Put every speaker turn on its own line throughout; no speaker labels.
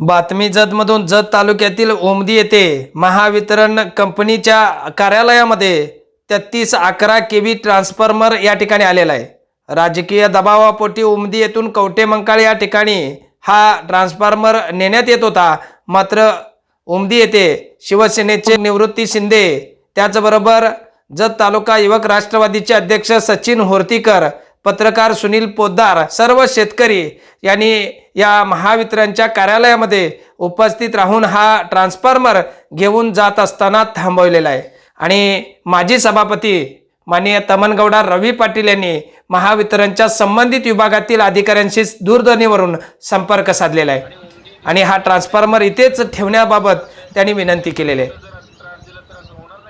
बातमी जतमधून जत तालुक्यातील ओमदी येथे महावितरण कंपनीच्या कार्यालयामध्ये तेहतीस अकरा के व्ही ट्रान्सफॉर्मर या ठिकाणी आलेला आहे. राजकीय दबावापोटी उमदी येथून कवटे मंकाळ या ठिकाणी हा ट्रान्सफॉर्मर नेण्यात येत होता. मात्र उमदी येथे शिवसेनेचे निवृत्ती शिंदे त्याचबरोबर जत तालुका युवक राष्ट्रवादीचे अध्यक्ष सचिन होर्तीकर पत्रकार सुनील पोद्दार सर्व शेतकरी यांनी या महावितरणच्या कार्यालयामध्ये उपस्थित राहून हा ट्रान्सफॉर्मर घेऊन जात असताना थांबवलेला आहे. आणि माजी सभापती माननीय तमनगौडा रवी पाटील यांनी महावितरणच्या संबंधित विभागातील अधिकाऱ्यांशी दूरध्वनीवरून संपर्क साधलेला आहे. आणि हा ट्रान्सफॉर्मर इथेच ठेवण्याबाबत त्यांनी विनंती केलेली आहे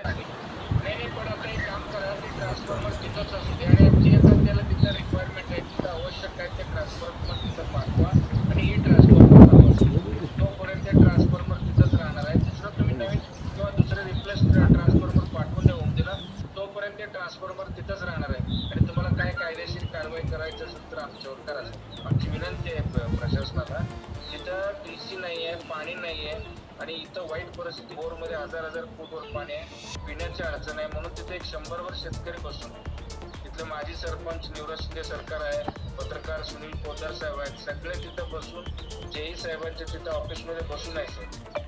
नाही पण आता एक काम करा ते ट्रान्सफॉर्मर तिथंच असू द्या आणि जे आता त्याला तिथं रिक्वायरमेंट आहे तिथं आवश्यक आहे ते ट्रान्सफॉर्मर तिथं पाठवा आणि ही ट्रान्सफॉर्मर तोपर्यंत ते ट्रान्सफॉर्मर तिथंच राहणार आहे दुसरं तुम्ही नवीन किंवा दुसरं रिप्लेस ट्रान्सफॉर्मर पाठवून द्या दिला तोपर्यंत ते ट्रान्सफॉर्मर तिथंच राहणार आहे. आणि तुम्हाला काय कायदेशीर कारवाई करायचं असेल तर आमच्यावर करा आमची विनंती आहे प्रशासनाला. तिथं टी सी नाही आहे पाणी नाही आहे आणि इथं वाईट परिस्थिती बोरमध्ये हजार हजार फूटवर पाणी आहे. पिण्याची अडचण आहे. म्हणून तिथे एक शंभरवर शेतकरी बसून आहे. तिथले माजी सरपंच निवृत्त शिंदे सरकार आहे पत्रकार सुनील पोदार साहेब आहेत. सगळे तिथं बसून जेई साहेबांच्या तिथं ऑफिसमध्ये बसून आहे सर